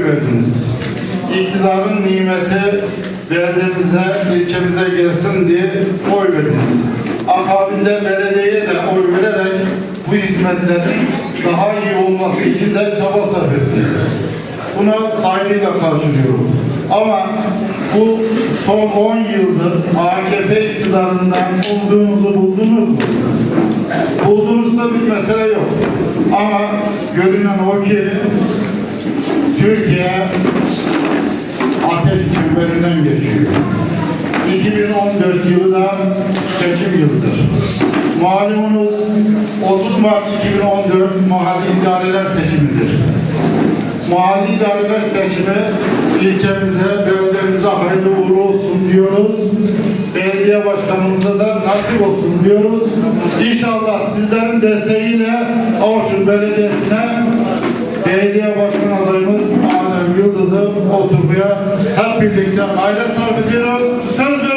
verdiniz. İktidarın nimeti beldemize, ilçemize gelsin diye oy verdiniz. Akabinde belediyeye de oy vererek bu hizmetlerin daha iyi olması için de çaba sarf ettiniz. Buna saygıyla karşılıyorum. Ama bu son 10 yıldır AKP iktidarından umduğunuzu buldunuz mu? Buldunuzsa bir mesele yok. Ama görünen o ki Türkiye ateş çemberinden geçiyor. 2014 yılı da seçim yılıdır. Malumunuz 30 Mart 2014 mahalli idareler seçimidir. Mahalli idareler seçimi ilçemize, beldemize hayırlı uğurlu olsun diyoruz. Belediye başkanımıza da nasip olsun diyoruz. İnşallah sizlerin desteğiyle Avşin Belediyesi'ne oturmaya hep birlikte aile sarf ediyoruz. Söz veriyoruz.